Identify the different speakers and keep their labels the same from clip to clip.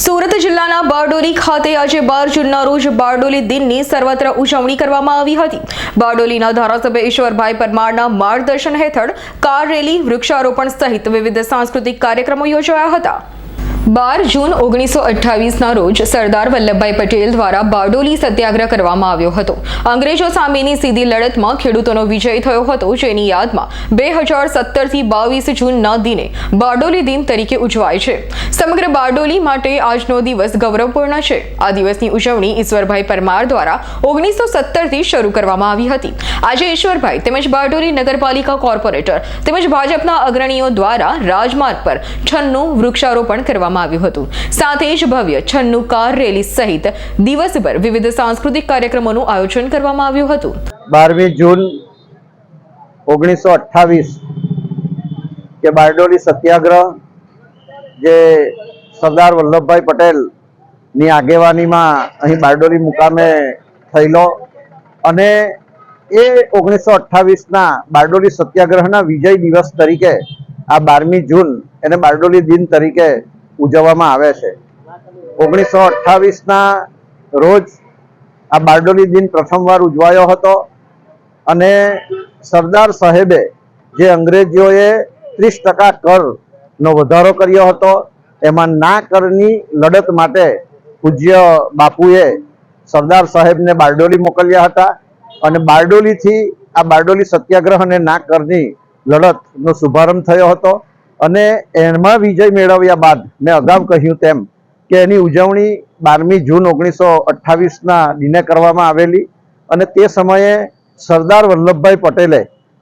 Speaker 1: સુરત જિલ્લાના બારડોલી ખાતે આજે બાર જૂનના રોજ બારડોલી દિનની સર્વત્ર ઉજવણી કરવામાં આવી હતી. બારડોલીના ધારાસભ્ય ઈશ્વરભાઈ પરમારના માર્ગદર્શન હેઠળ કાર રેલી, વૃક્ષારોપણ સહિત વિવિધ સાંસ્કૃતિક કાર્યક્રમો યોજાયા હતા. બાર જૂન ઓગણીસો અઠ્ઠાવીસના રોજ સરદાર વલ્લભભાઈ પટેલ દ્વારા બારડોલી સત્યાગ્રહ કરવામાં આવ્યો હતો. અંગ્રેજો સામેની સીધી લડતમાં ખેડૂતોનો વિજય થયો હતો, જેની યાદમાં બે હજાર સત્તરથી બાવીસ જૂનના દિને બારડોલી દિન તરીકે ઉજવાય છે. સમગ્ર બારડોલી માટે આજનો દિવસ ગૌરવપૂર્ણ છે. આ દિવસની ઉજવણી ઈશ્વરભાઈ પરમાર દ્વારા ઓગણીસો સત્તરથી શરૂ કરવામાં આવી હતી. આજે ઈશ્વરભાઈ તેમજ બારડોલી નગરપાલિકા કોર્પોરેટર તેમજ ભાજપના અગ્રણીઓ દ્વારા રાજમાર્ગ પર છન્નું વૃક્ષારોપણ કરવામાં આવ્યું હતું. સાથે જ ભવ્ય છન્નું કાર રેલી સહિત દિવસભર વિવિધ સાંસ્કૃતિક કાર્યક્રમોનું આયોજન કરવામાં આવ્યું હતું.
Speaker 2: બારમી જૂન ઓગણીસો કે બારડોલી સત્યાગ્રહ જે સરદાર વલ્લભભાઈ પટેલની આગેવાનીમાં અહીં બારડોલી મુકામે થયેલો અને એ ઓગણીસો અઠ્ઠાવીસના બારડોલી સત્યાગ્રહના વિજય દિવસ તરીકે આ બારમી જૂન એને બારડોલી દિન તરીકે ઉજવવામાં આવે છે. ઓગણીસો અઠ્ઠાવીસના રોજ આ બારડોલી દિન પ્રથમવાર ઉજવાયો હતો અને સરદાર સાહેબે જે અંગ્રેજોએ ત્રીસ ટકા કરનો વધારો કર્યો હતો, એમાં ના કરની લડત માટે પૂજ્ય બાપુએ સરદાર સાહેબને બારડોલી મોકલ્યા હતા અને બારડોલીથી આ બારડોલી સત્યાગ્રહ અને ના કરની લડતનો શુભારંભ થયો હતો. અને એમાં વિજય મેળવ્યા બાદ મેં અગાઉ કહ્યું તેમ કે એની ઉજવણી બારમી જૂન ઓગણીસો અઠ્ઠાવીસના દિને કરવામાં આવેલી અને તે સમયે સરદાર વલ્લભભાઈ પટેલે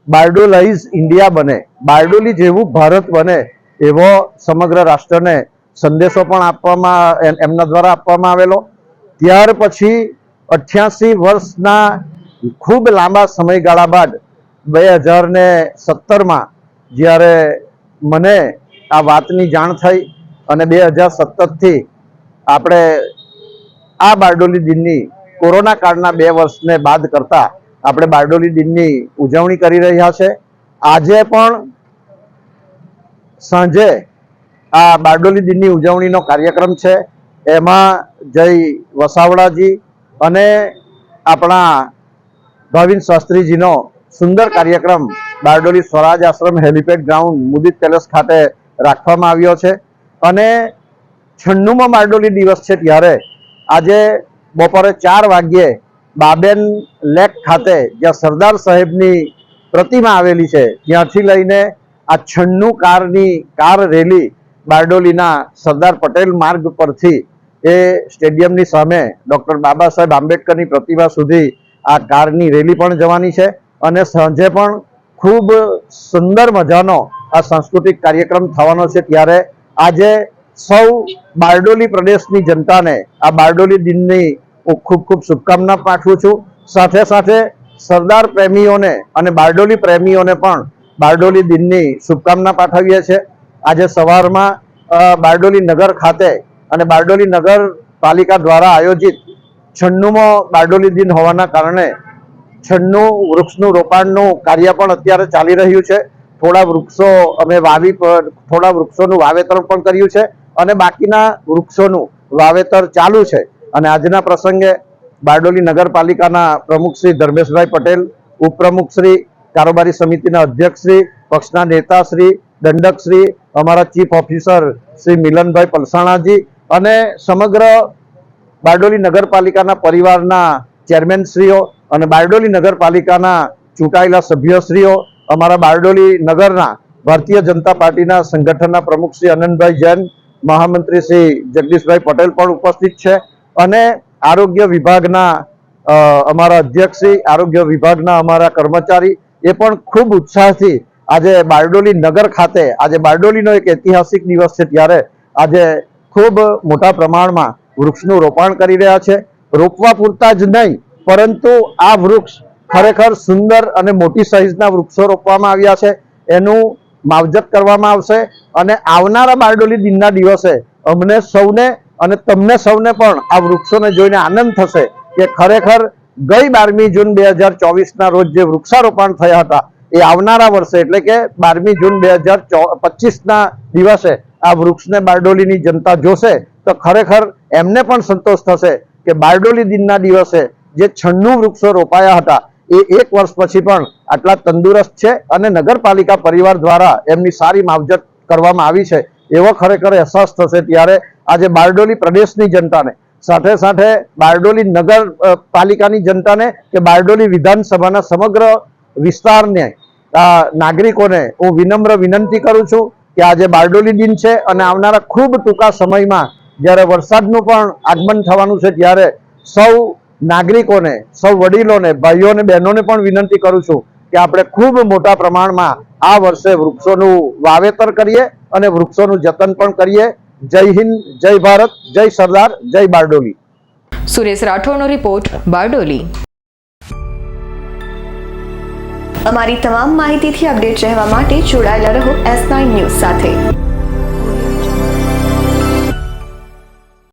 Speaker 2: બારડોલાઇઝ ઇન્ડિયા બને, બારડોલી જેવું ભારત બને એવો સમગ્ર રાષ્ટ્રને સંદેશો પણ આપવામાં એમના દ્વારા આપવામાં આવેલો. ત્યાર પછી અઠ્યાસી વર્ષના ખૂબ લાંબા સમયગાળા બાદ બે હજાર ને સત્તરમાં જ્યારે મને આ વાતની જાણ થઈ અને બે હજાર સત્તરથી આપણે આ બારડોલી દિનની કોરોના કાળના બે વર્ષને બાદ કરતા આપણે બારડોલી દિનની ઉજવણી કરી રહ્યા છે. આજે પણ સાંજે આ બારડોલી દિનની ઉજવણીનો કાર્યક્રમ છે. એમાં જય વસાવડાજી અને આપણા ભાવિન શાસ્ત્રીજીનો સુંદર કાર્યક્રમ Bardoli Swaraj Ashram helipad ground Mudit palace ખાતે રાખવામાં આવ્યો છે. અને છન્નુમાં બારડોલી દિવસ છે ત્યારે આજે બપોરે ચાર વાગ્યે બાબેન લેક ખાતે જ્યાં સરદાર સાહેબની પ્રતિમા આવેલી છે, ત્યાંથી લઈને આ છન્નું કારની કાર રેલી બારડોલીના સરદાર પટેલ માર્ગ પરથી એ સ્ટેડિયમની સામે ડૉક્ટર બાબા સાહેબ આંબેડકરની પ્રતિમા સુધી આ કારની રેલી પણ જવાની છે. અને સાંજે પણ ખૂબ સુંદર મજાનો આ સાંસ્કૃતિક કાર્યક્રમ થવાનો છે ત્યારે આજે સૌ બારડોલી પ્રદેશની જનતાને આ બારડોલી દિનની હું ખૂબ ખૂબ શુભકામના પાઠવું છું. સાથે સાથે સરદાર પ્રેમીઓને અને બારડોલી પ્રેમીઓને પણ બારડોલી દિનની શુભકામના પાઠવીએ છીએ આજે સવારમાં બારડોલી નગર ખાતે અને બારડોલી નગર પાલિકા દ્વારા આયોજિત છન્નુમો બારડોલી દિન હોવાના કારણે છન્નું વૃક્ષનું રોપાણનું કાર્ય પણ અત્યારે ચાલી રહ્યું છે. થોડા વૃક્ષો અમે વાવી થોડા વૃક્ષોનું વાવેતર પણ કર્યું છે અને બાકીના વૃક્ષોનું વાવેતર ચાલુ છે. અને આજના પ્રસંગે બારડોલી નગરપાલિકાના પ્રમુખ શ્રી ધર્મેશભાઈ પટેલ, ઉપપ્રમુખ શ્રી, કારોબારી સમિતિના અધ્યક્ષ શ્રી પક્ષના નેતા શ્રી દંડક શ્રી અમારા ચીફ ઓફિસર શ્રી મિલનભાઈ પલસાણાજી અને સમગ્ર બારડોલી નગરપાલિકાના પરિવારના ચેરમેનશ્રીઓ અને બારડોલી નગરપાલિકાના ચૂંટાયેલા સભ્યશ્રીઓ, અમારા બારડોલી નગરના ભારતીય જનતા પાર્ટીના સંગઠનના પ્રમુખ શ્રી અનંતભાઈ જૈન, મહામંત્રી શ્રી જગદીશભાઈ પટેલ પણ ઉપસ્થિત છે. અને આરોગ્ય વિભાગના અમારા અધ્યક્ષ આરોગ્ય વિભાગના અમારા કર્મચારી, એ પણ ખૂબ ઉત્સાહથી આજે બારડોલી નગર ખાતે, આજે બારડોલીનો એક ઐતિહાસિક દિવસ છે ત્યારે આજે ખૂબ મોટા પ્રમાણમાં વૃક્ષનું રોપાણ કરી રહ્યા છે. રોપવા પૂરતા જ નહીં પરંતુ આ વૃક્ષ ખરેખર સુંદર અને મોટી સાઈઝના વૃક્ષો રોપવામાં આવ્યા છે. એનું માવજત કરવામાં આવશે અને આવનારા બારડોલી દિનના દિવસે અમને સૌને અને તમને સૌને પણ આ વૃક્ષોને જોઈને આનંદ થશે કે ખરેખર ગઈ બારમી જૂન બે હજાર ચોવીસના રોજ જે વૃક્ષારોપણ થયા હતા એ આવનારા વર્ષે એટલે કે બારમી જૂન બે હજાર પચીસના દિવસે આ વૃક્ષને બારડોલીની જનતા જોશે તો ખરેખર એમને પણ સંતોષ થશે કે બારડોલી દિનના દિવસે જે છન્નું વૃક્ષો રોપાયા હતા, એ એક વર્ષ પછી પણ આટલા તંદુરસ્ત છે અને નગરપાલિકા પરિવાર દ્વારા એમની સારી માવજત કરવામાં આવી છે. એવો ખરેખર અહેસાસ થશે ત્યારે આજે બારડોલી પ્રદેશની જનતાને, સાથે સાથે બારડોલી નગર પાલિકાની જનતાને કે બારડોલી વિધાનસભાના સમગ્ર વિસ્તારને નાગરિકોને હું વિનમ્ર વિનંતી કરું છું કે આજે બારડોલી દિન છે અને આવનારા ખૂબ ટૂંકા સમયમાં જ્યારે વરસાદનું પણ આગમન થવાનું છે ત્યારે સૌ નાગરિકોને સૌ વડીલોને ભાઈઓને બહેનોને પણ વિનંતી કરું છું કે આપણે ખૂબ મોટા પ્રમાણમાં આ વર્ષે વૃક્ષોનું વાવેતર કરીએ અને વૃક્ષોનું જતન પણ કરીએ. જય હિન્દ જય ભારત જય સરદાર જય બારડોલી.
Speaker 1: સુરેશ રાઠોડનો રિપોર્ટ બારડોલી.
Speaker 3: અમારી તમામ માહિતીથી અપડેટ રહેવા માટે જોડાયેલા રહો એસ નાઇન ન્યૂઝ સાથે.